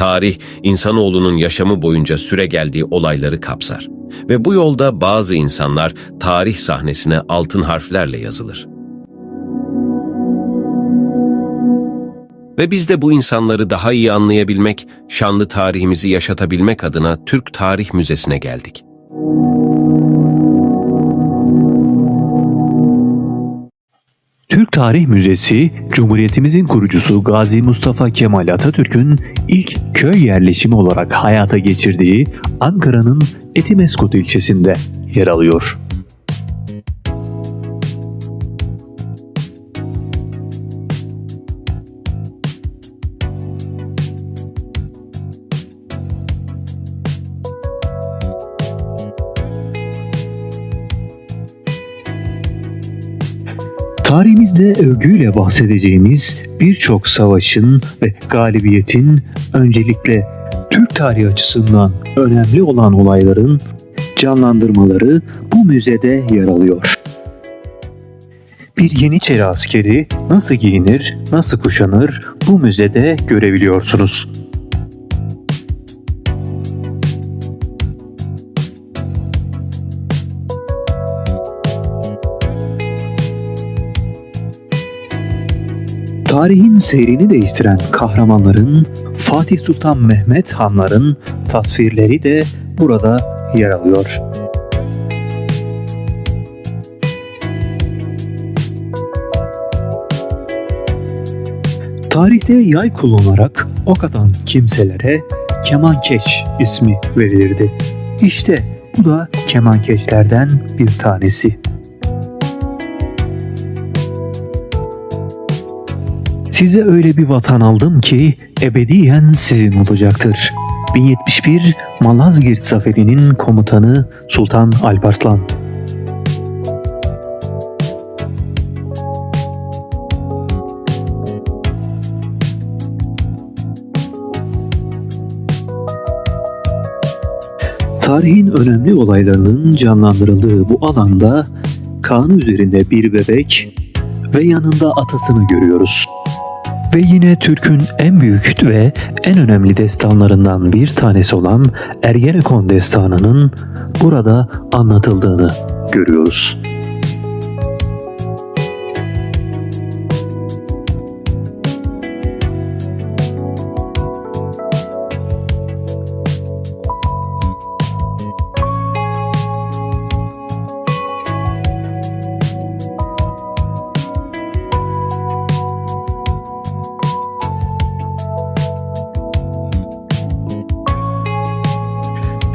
Tarih, insanoğlunun yaşamı boyunca süre geldiği olayları kapsar. Ve bu yolda bazı insanlar tarih sahnesine altın harflerle yazılır. Ve biz de bu insanları daha iyi anlayabilmek, şanlı tarihimizi yaşatabilmek adına Türk Tarih Müzesi'ne geldik. Türk Tarih Müzesi, Cumhuriyetimizin kurucusu Gazi Mustafa Kemal Atatürk'ün ilk köy yerleşimi olarak hayata geçirdiği Ankara'nın Etimeskut ilçesinde yer alıyor. Tarihimizde övgüyle bahsedeceğimiz birçok savaşın ve galibiyetin öncelikle Türk tarihi açısından önemli olan olayların canlandırmaları bu müzede yer alıyor. Bir Yeniçeri askeri nasıl giyinir, nasıl kuşanır bu müzede görebiliyorsunuz. Tarihin seyrini değiştiren kahramanların Fatih Sultan Mehmet Hanların tasvirleri de burada yer alıyor. Tarihte yay kullanarak ok atan kimselere kemankeş ismi verilirdi. İşte bu da kemankeşlerden bir tanesi. Size öyle bir vatan aldım ki ebediyen sizin olacaktır. 1071 Malazgirt Zaferi'nin komutanı Sultan Alparslan. Tarihin önemli olaylarının canlandırıldığı bu alanda Kaan üzerinde bir bebek ve yanında atasını görüyoruz. Ve yine Türk'ün en büyük ve en önemli destanlarından bir tanesi olan Ergenekon destanının burada anlatıldığını görüyoruz.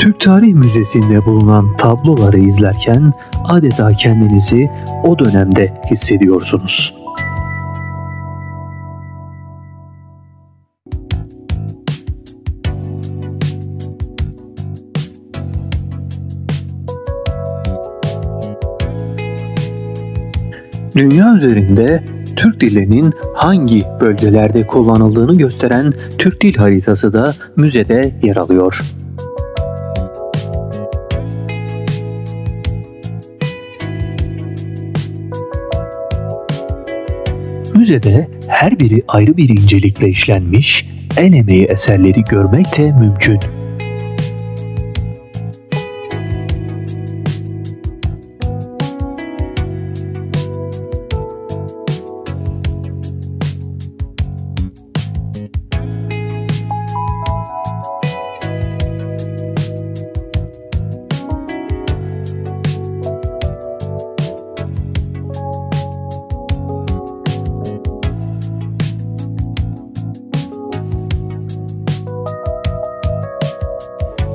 Türk Tarih Müzesi'nde bulunan tabloları izlerken adeta kendinizi o dönemde hissediyorsunuz. Dünya üzerinde Türk dillerinin hangi bölgelerde kullanıldığını gösteren Türk dil haritası da müzede yer alıyor. Müzede her biri ayrı bir incelikle işlenmiş, el emeği eserleri görmek de mümkün.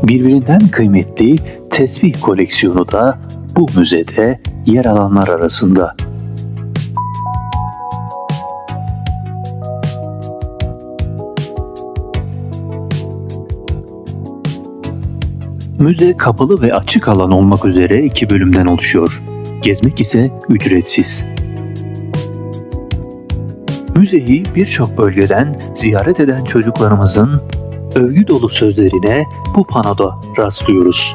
Birbirinden kıymetli tesbih koleksiyonu da bu müzede yer alanlar arasında. Müze kapalı ve açık alan olmak üzere iki bölümden oluşuyor. Gezmek ise ücretsiz. Müzeyi birçok bölgeden ziyaret eden çocuklarımızın övgü dolu sözlerine bu panoda rastlıyoruz.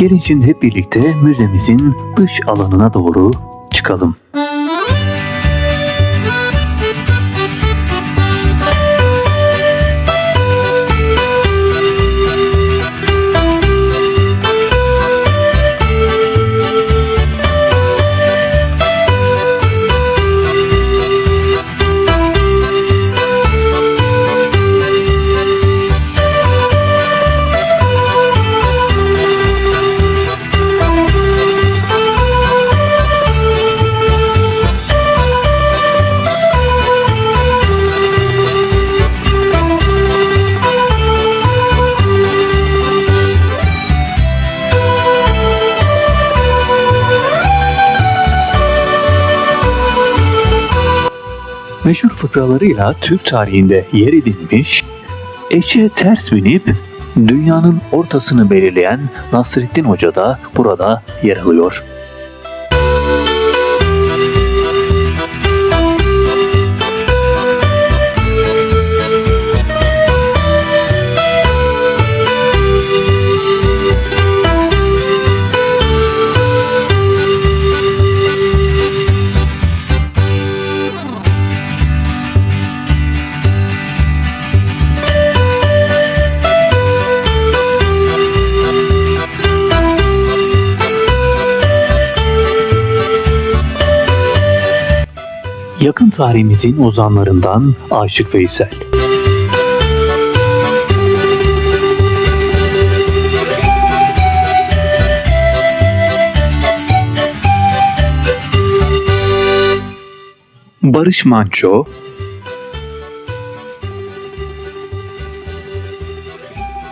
Gelin şimdi hep birlikte müzemizin dış alanına doğru çıkalım. Meşhur fıkralarıyla Türk tarihinde yer edinmiş, eşe ters binip dünyanın ortasını belirleyen Nasrettin Hoca da burada yer alıyor. Yakın tarihimizin ozanlarından Aşık Veysel. Barış Manço,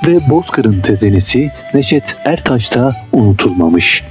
ve Bozkır'ın tezenesi Neşet Ertaş da unutulmamış.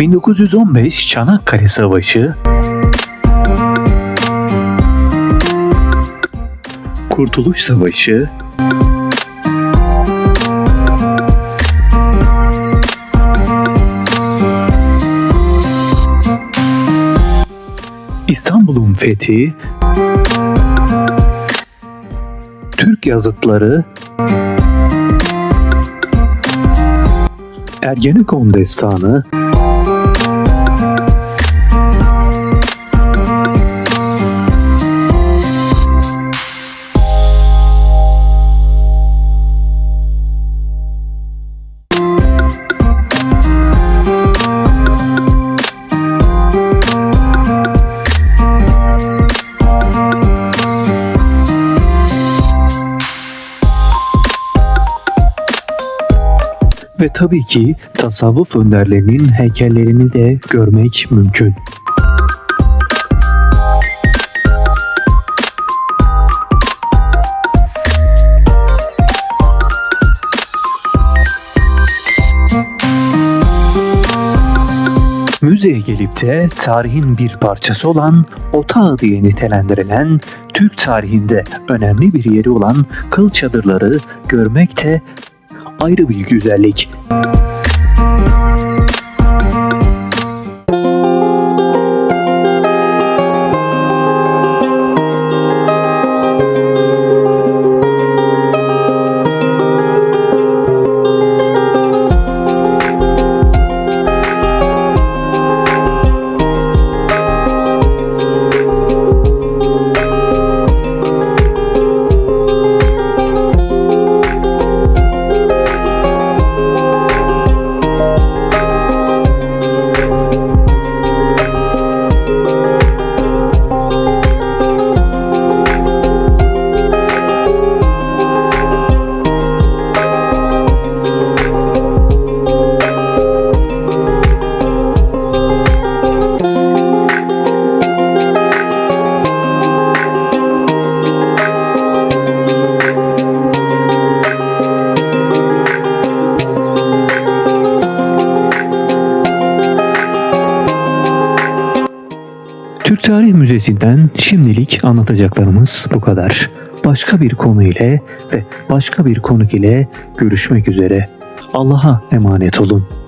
...1915 Çanakkale Savaşı... Kurtuluş Savaşı... İstanbul'un fethi... Türk yazıtları... Ergenekon destanı... Ve tabii ki tasavvuf önderlerinin heykellerini de görmek mümkün. Müzeye gelip de tarihin bir parçası olan Otağı diye nitelendirilen Türk tarihinde önemli bir yeri olan kıl çadırları görmek de ayrı bir güzellik. Müzesi'nden şimdilik anlatacaklarımız bu kadar. Başka bir konu ile ve başka bir konuk ile görüşmek üzere. Allah'a emanet olun.